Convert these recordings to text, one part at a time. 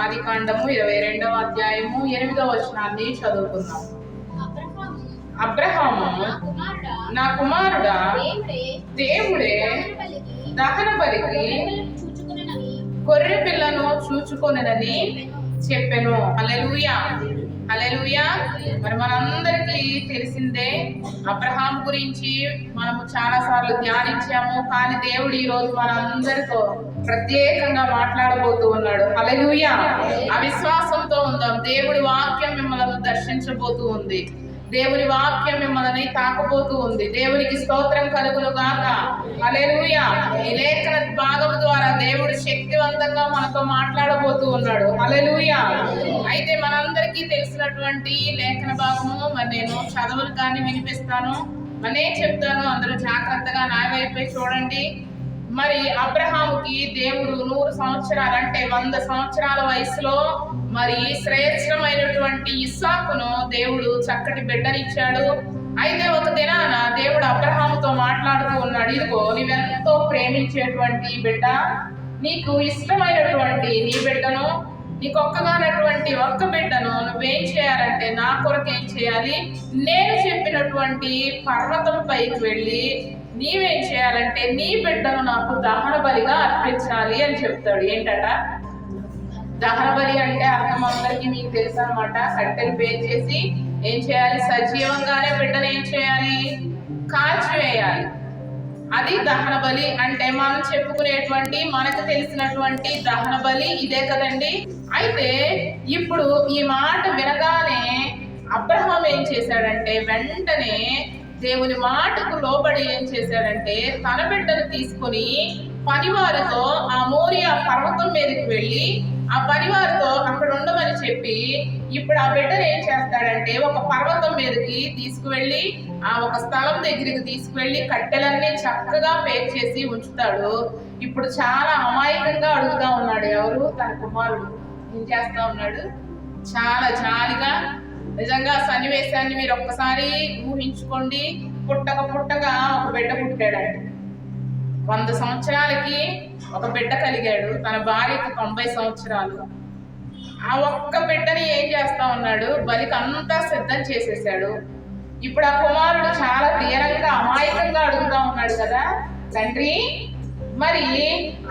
ఆది కాండము ఇరవై రెండవ అధ్యాయము ఎనిమిదవ వచనాన్ని చదువుకుందాం. అబ్రహాము నా కుమారుడా దేవుడే దహన బలికి గొర్రె పిల్లను చూచుకొనని చెప్పెను. హల్లెలూయా. హల్లెలూయా. మరి మనందరికీ తెలిసిందే అబ్రహాం గురించి మనము చాలా సార్లు ధ్యానించాము కానీ దేవుడు ఈ రోజు మనందరితో ప్రత్యేకంగా మాట్లాడబోతూ ఉన్నాడు. హల్లెలూయా. అవిశ్వాసంతో ఉందాం. దేవుడి వాక్యం మిమ్మల్ని దర్శించబోతూ ఉంది. దేవుని వాక్యం మిమ్మల్ని తాకబోతూ ఉంది. దేవునికి స్తోత్రం కలుగును గాక హల్లెలూయా. ఈ లేఖన భాగం ద్వారా దేవుడు శక్తివంతంగా మనతో మాట్లాడబోతూ ఉన్నాడు. అలెలుయ అయితే మనందరికీ తెలిసినటువంటి లేఖన భాగము మరి నేను చదవను కానీ వినిపిస్తాను. మనే చెప్తాను? అందరూ జాగ్రత్తగా నా వైపే చూడండి. మరి అబ్రహాముకి దేవుడు నూరు సంవత్సరాలు అంటే వంద సంవత్సరాల వయసులో మరి శ్రేష్టమైనటువంటి ఇస్సాకును దేవుడు చక్కటి బిడ్డనిచ్చాడు. అయితే ఒక దినాన దేవుడు అబ్రహాముతో మాట్లాడుతూ ఉన్నాడు ఇదిగో నీవెంతో ప్రేమించేటువంటి బిడ్డ నీకు ఇష్టమైనటువంటి నీ బిడ్డను నీకు ఒక్కగానటువంటి ఒక్క బిడ్డను నువ్వేం చేయాలంటే నా కొరకే చేయాలి. నేను చెప్పినటువంటి పర్వతం పైకి వెళ్ళి నీవేం చేయాలంటే నీ బిడ్డను నాకు దహన బలిగా అర్పించాలి అని చెప్తాడు. ఏంటట? దహన బలి అంటే అర్థం అందరికీ మీకు తెలుసు అనమాట కట్టెలు పేర్చేసి ఏం చేయాలి? సజీవంగానే బిడ్డను ఏం చేయాలి? కాల్చివేయాలి అది దహన బలి అంటే మనం చెప్పుకునేటువంటి మనకు తెలిసినటువంటి దహన బలి ఇదే కదండి. అయితే ఇప్పుడు ఈ మాట వినగానే అబ్రహాం ఏం చేశాడంటే వెంటనే దేవుని మాటకు లోబడి ఏం చేశాడంటే తన బిడ్డను తీసుకొని పనివారితో ఆ మోరియా పర్వతం మీదకి వెళ్ళి ఆ పనివారితో అక్కడ ఉండమని చెప్పి ఇప్పుడు ఆ బిడ్డను ఏం చేస్తాడంటే ఒక పర్వతం మీదకి తీసుకువెళ్ళి ఆ ఒక స్థలం దగ్గరికి తీసుకువెళ్ళి కట్టెలన్నీ చక్కగా పేక్ చేసి ఉంచుతాడు. ఇప్పుడు చాలా అమాయకంగా అడుగుతా ఉన్నాడు ఎవరు? తన కుమారుడు. ఏం చేస్తా ఉన్నాడు? చాలా జాలిగా నిజంగా సన్నివేశాన్ని మీరు ఒక్కసారి ఊహించుకోండి. పుట్టక పుట్టగా ఒక బిడ్డ పుట్టాడు. వంద సంవత్సరాలకి ఒక బిడ్డ కలిగాడు. తన భార్యకి తొంభై సంవత్సరాలు. ఆ ఒక్క బిడ్డని ఏం చేస్తా ఉన్నాడు? బలికి అంతా సిద్ధం చేసేసాడు. ఇప్పుడు ఆ కుమారుడు చాలా తీరంగా అమాయకంగా అడుగుతా ఉన్నాడు కదా. తండ్రి మరి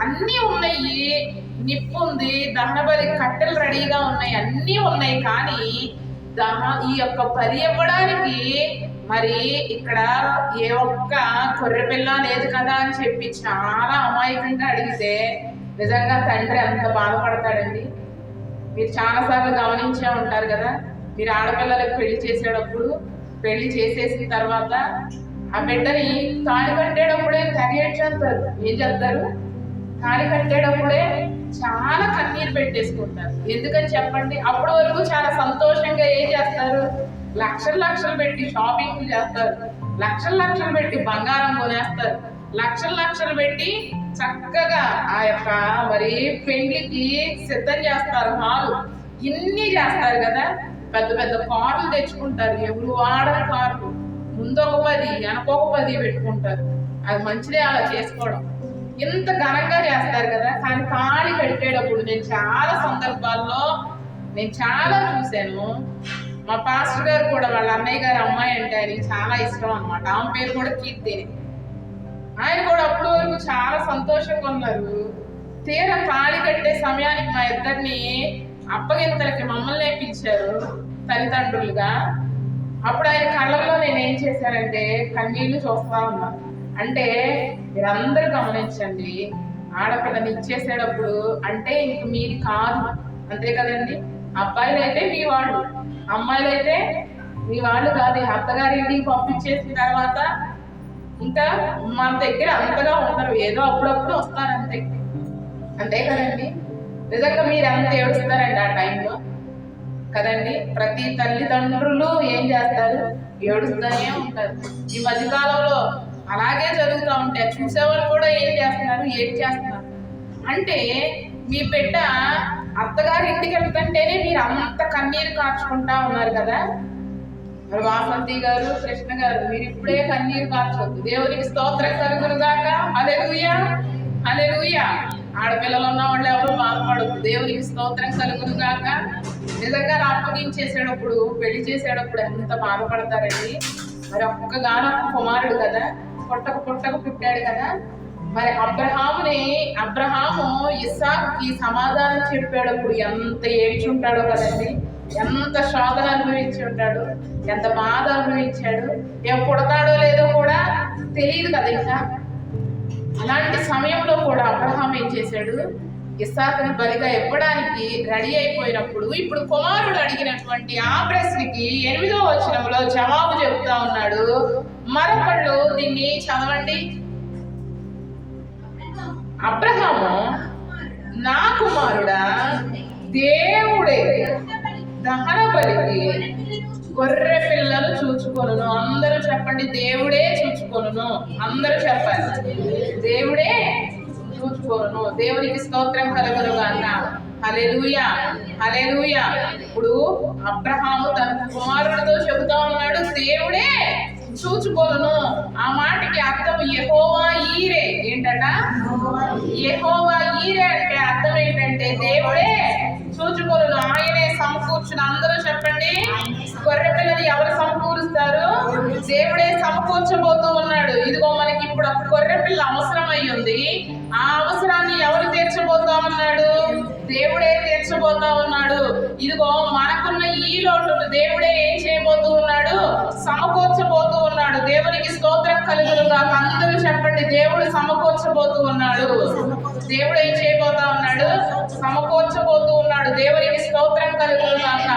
అన్నీ ఉన్నాయి. నిప్పు ఉంది దహన బలి కట్టెలు రెడీగా ఉన్నాయి. అన్నీ ఉన్నాయి. కానీ దహ ఈ యొక్క పది ఇవ్వడానికి మరి ఇక్కడ ఏ ఒక్క కొర్రె పిల్ల లేదు కదా అని చెప్పి చాలా అమాయకంగా అడిగితే నిజంగా తండ్రి అంత బాధపడతాడండి. మీరు చాలాసార్లు గమనించే ఉంటారు కదా మీరు ఆడపిల్లలకు పెళ్ళి చేసేటప్పుడు పెళ్ళి చేసేసిన తర్వాత ఆ బిడ్డని తాళి కట్టేటప్పుడే తగిచేస్తారు ఏం చేస్తారు? తాళి కట్టేటప్పుడే చాలా కన్నీరు పెట్టేసుకుంటారు. ఎందుకని చెప్పండి? అప్పటి వరకు చాలా సంతోషంగా ఏం చేస్తారు? లక్షలు లక్షలు పెట్టి షాపింగ్ చేస్తారు. లక్షలు లక్షలు పెట్టి బంగారం కొనేస్తారు. లక్షలు లక్షలు పెట్టి చక్కగా ఆ యొక్క మరి పెళ్ళికి సిద్ధం చేస్తారు హాలు. ఇన్ని చేస్తారు కదా? పెద్ద పెద్ద కార్లు తెచ్చుకుంటారు. ఎవరు వాడని కార్లు. ముందొక పది వెనకొక పది పెట్టుకుంటారు. అది మంచిదే అలా చేసుకోవడం. ఇంత ఘనంగా చేస్తారు కదా? కానీ తాళి కట్టేటప్పుడు నేను చాలా సందర్భాల్లో నేను చాలా చూశాను. మా పాస్టర్ గారు కూడా వాళ్ళ అన్నయ్య గారు అమ్మాయి అంటే ఆయనకి చాలా ఇష్టం అన్నమాట. ఆమె పేరు కూడా కీర్తిని ఆయన కూడా అప్పుడు వరకు చాలా సంతోషంగా ఉన్నారు. తీరా తాళి కట్టే సమయానికి మా ఇద్దరిని అప్పగింతలకి మమ్మల్ని నేర్పించారు తల్లిదండ్రులుగా. అప్పుడు ఆయన కళ్ళల్లో నేను ఏం చేశానంటే కన్నీళ్ళు చూస్తా ఉన్నాను అంటే మీరందరూ గమనించండి. ఆడపిల్లని ఇచ్చేసేటప్పుడు అంటే ఇంక మీది కాదు. అంతే కదండి? అబ్బాయిలు అయితే మీ వాళ్ళు. అమ్మాయిలు అయితే మీ వాళ్ళు కాదు. అత్తగారి ఇంటికి పంపించేసిన తర్వాత ఇంకా మన దగ్గర అంతగా ఉండరు. ఏదో అప్పుడప్పుడు వస్తారు అంతే అంతే కదండి? నిజంగా మీరు ఎంత ఏడుస్తారండి ఆ టైంలో? కదండి? ప్రతి తల్లిదండ్రులు ఏం చేస్తారు? ఏడుస్తూనే ఉంటారు. ఈ మధ్యకాలంలో అలాగే జరుగుతూ ఉంటాయి. చూసేవాళ్ళు కూడా ఏం చేస్తున్నారు? ఏం చేస్తున్నారు? అంటే మీ బిడ్డ అత్తగారి ఇంటికి వెళ్తుంటేనే మీరు అంత కన్నీరు కార్చుకుంటా ఉన్నారు కదా? మరి వాసంతి గారు కృష్ణ గారు మీరు ఇప్పుడే కన్నీరు కార్చొద్దు దేవునికి స్తోత్రం అదే గాక. అదే అలెలుయా ఆడపిల్లలు ఉన్న వాళ్ళు ఎవరు బాధపడదు దేవునికి స్తోత్రం కలుగును గాక. నిజంగా అప్పగించేసేటప్పుడు పెళ్ళి చేసేటప్పుడు ఎంత బాధపడతారండి? మరి ఒక్కగానో కుమారుడు కదా? పుట్టక పుట్టక పుట్టాడు కదా. మరి అబ్రహాముని అబ్రహాము ఇస్సాకుకి సమాధానం చెప్పేటప్పుడు ఎంత ఏడ్చుంటాడో కదండి. ఎంత శోధన అనుభవించి ఉంటాడు. ఎంత బాధ అనుభవించాడు. ఏం పుడతాడో లేదో కూడా తెలియదు కదా ఇంకా. అలాంటి సమయంలో కూడా అబ్రహాం ఏం చేశాడు? ఇస్సాకును బలిగా ఇవ్వడానికి రెడీ అయిపోయినప్పుడు ఇప్పుడు కుమారుడు అడిగినటువంటి ఆ ప్రశ్నకి ఎనిమిదో వచనంలో జవాబు చెప్తా ఉన్నాడు. మరొకళ్ళు దీన్ని చదవండి. అబ్రహాము నా కుమారుడా దేవుడే దహన బలికి గొర్రె పిల్లలు చూచుకొనును. అందరూ చెప్పండి దేవుడే చూచుకొనును. అందరూ చెప్పాలి. దేవుడే చూచుకొనును దేవునికి స్తోత్రం కలుగును గాక. హల్లెలూయా హల్లెలూయా. ఇప్పుడు అబ్రహాము తన కుమారుడితో చెబుతా ఉన్నాడు దేవుడే చూచుకోను. ఆ మాటకి అర్థం యహోవా ఈరే. ఏంటట? యెహోవా ఈరే అంటే అర్థం ఏంటంటే దేవుడే చూచుకోను. ఆయనే సమకూర్చును అందరూ చెప్పండి. గొర్రె పిల్లని ఎవరు సమకూరుస్తారు? దేవుడే సమకూర్చబోతూ ఉన్నాడు ఇదిగో మనకి ఇప్పుడు ఒక గొర్రె పిల్ల అవసరం ఉంది ఆ అవసరాన్ని ఎవరు తీర్చబోతా ఉన్నాడు దేవుడే తీర్చబోతా ఉన్నాడు ఇదిగో మనకున్న ఈ లోటును దేవుడే ఏం చేయబోతూ ఉన్నాడు? సమకూర్చబోతూ ఉన్నాడు. దేవునికి స్తోత్రం కలుగులుగా అందరూ చెప్పండి దేవుడు సమకూర్చబోతూ ఉన్నాడు. దేవుడు ఏం చేయబోతా ఉన్నాడు? సమకూర్చబోతూ ఉన్నాడు. దేవునికి స్తోత్రం కలుగులుగాక